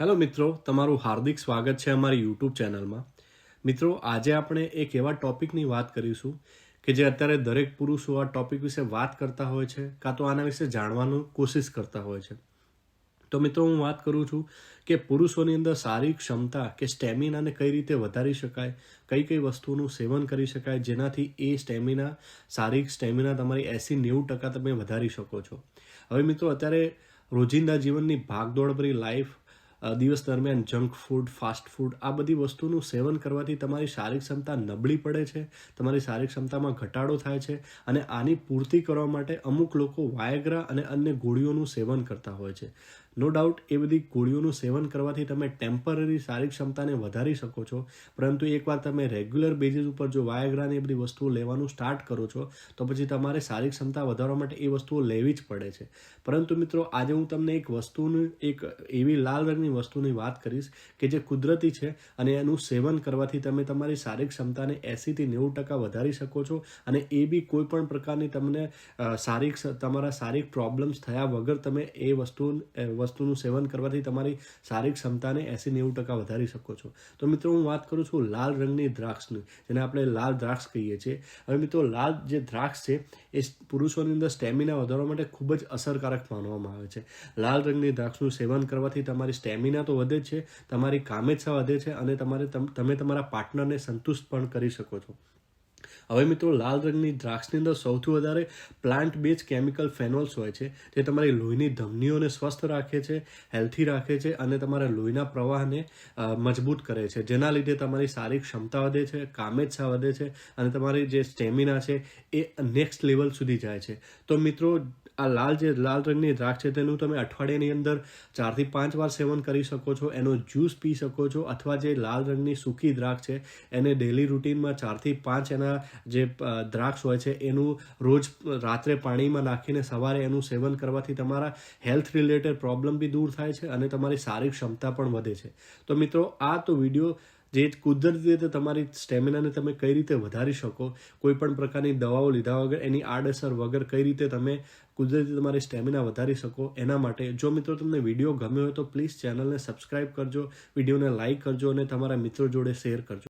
Hello મિત્રો તમારું હાર્દિક સ્વાગત છે અમારી યુટ્યુબ ચેનલમાં. મિત્રો આજે આપણે એક એવા ટોપિકની વાત કરીશું કે જે અત્યારે દરેક પુરુષો આ ટોપિક વિશે વાત કરતા હોય છે કાં તો આના વિશે જાણવાનું કોશિશ કરતા હોય છે. તો મિત્રો હું વાત કરું છું કે પુરુષોની અંદર સારી ક્ષમતા કે સ્ટેમિનાને કઈ રીતે વધારી શકાય કઈ કઈ વસ્તુનું સેવન કરી શકાય જેનાથી એ સ્ટેમિના સારી સ્ટેમિના તમારી એંસી નેવું ટકા તમે વધારી શકો છો. હવે મિત્રો અત્યારે રોજિંદા જીવનની ભાગદોડભરી લાઈફ અ, દિવસ દરમિયાન જંક ફૂડ, ફાસ્ટ ફૂડ આ બધી વસ્તુનું સેવન કરવાથી તમારી શારીરિક ક્ષમતા નબળી પડે છે, તમારી શારીરિક ક્ષમતામાં ઘટાડો થાય છે અને આની પૂર્તિ કરવા માટે અમુક લોકો વાયગ્રા અને અન્ય ગોળીઓનું સેવન કરતા હોય છે. નો ડાઉટ એ બધી ગોળીઓનું સેવન કરવાથી તમે ટેમ્પરરી શારીરિક ક્ષમતાને વધારી શકો છો. પરંતુ એકવાર તમે રેગ્યુલર બેઝિસ ઉપર જો વાયગ્રાને એ બધી વસ્તુઓ લેવાનું સ્ટાર્ટ કરો છો, તો પછી તમારે શારીરિક ક્ષમતા વધારવા માટે એ વસ્તુઓ લેવી જ પડે છે. પરંતુ મિત્રો, આજે હું તમને એક વસ્તુની, એક એવી લાલ રંગની વસ્તુની વાત કરીશ કે જે કુદરતી છે અને એનું સેવન કરવાથી તમે તમારી શારીરિક ક્ષમતાને એંસીથી નેવું ટકા વધારી શકો છો અને એ બી કોઈ પણ પ્રકારની તમને શારીરિક તમારા શારીરિક પ્રોબ્લેમ્સ થયા વગર તમે એ વસ્તુ વસ્તુનું સેવન કરવાથી તમારી શારીરિક ક્ષમતાને એંસી નેવું ટકા વધારી શકો છો. તો મિત્રો, હું વાત કરું છું લાલ રંગની દ્રાક્ષની, જેને આપણે લાલ દ્રાક્ષ કહીએ છીએ. હવે મિત્રો, લાલ જે દ્રાક્ષ છે, એ પુરુષોની અંદર સ્ટેમિના વધારવા માટે ખૂબ જ અસરકારક માનવામાં આવે છે. લાલ રંગની દ્રાક્ષનું સેવન કરવાથી તમારી સ્ટેમિના તો વધે છે, તમારી કામેચ્છા વધે છે અને તમારે તમ- તમે તમારા પાર્ટનરને સંતુષ્ટ પણ કરી શકો છો. હવે મિત્રો, લાલ રંગની દ્રાક્ષની અંદર સૌથી વધારે પ્લાન્ટ બેઝ કેમિકલ ફેનોલ્સ હોય છે, જે તમારી લોહીની ધમનીઓને સ્વસ્થ રાખે છે હેલ્થી રાખે છે અને તમારા લોહીના પ્રવાહને મજબૂત કરે છે. જેના લીધે તમારી સારી ક્ષમતા વધે છે, કામેચ્છા વધે છે અને તમારી જે સ્ટેમિના છે એ નેક્સ્ટ લેવલ સુધી જાય છે. તો મિત્રો, આ લાલ જે, લાલ રંગની દ્રાક્ષ છે તેનું તમે અઠવાડિયાની અંદર ચારથી પાંચ વાર સેવન કરી શકો છો, એનો જ્યુસ પી શકો છો, અથવા જે લાલ રંગની સૂકી દ્રાક્ષ છે, એને ડેલી રૂટીનમાં ચારથી પાંચ એના જે દ્રાક્ષ હોય છે, એનું રોજ રાત્રે પાણીમાં નાખીને સવારે એનું સેવન કરવાથી તમારા હેલ્થ રિલેટેડ પ્રોબ્લેમ બી દૂર થાય છે અને તમારી શારીરિક ક્ષમતા પણ વધે છે. તો મિત્રો, આ તો વીડિયો જે કુદરતી રીતે તમારી સ્ટેમિનાને તમે કઈ રીતે વધારી શકો, કોઈ પણ પ્રકારની દવાઓ લીધા વગર, એની આડઅસર વગર કઈ રીતે તમે કુદરતી તમારી સ્ટેમિના વધારી શકો, એના માટે જો મિત્રો તમને વીડિયો ગમ્યો હોય તો પ્લીઝ ચેનલને સબસ્ક્રાઇબ કરજો, વિડીયોને લાઇક કરજો અને તમારા મિત્રો જોડે શેર કરજો.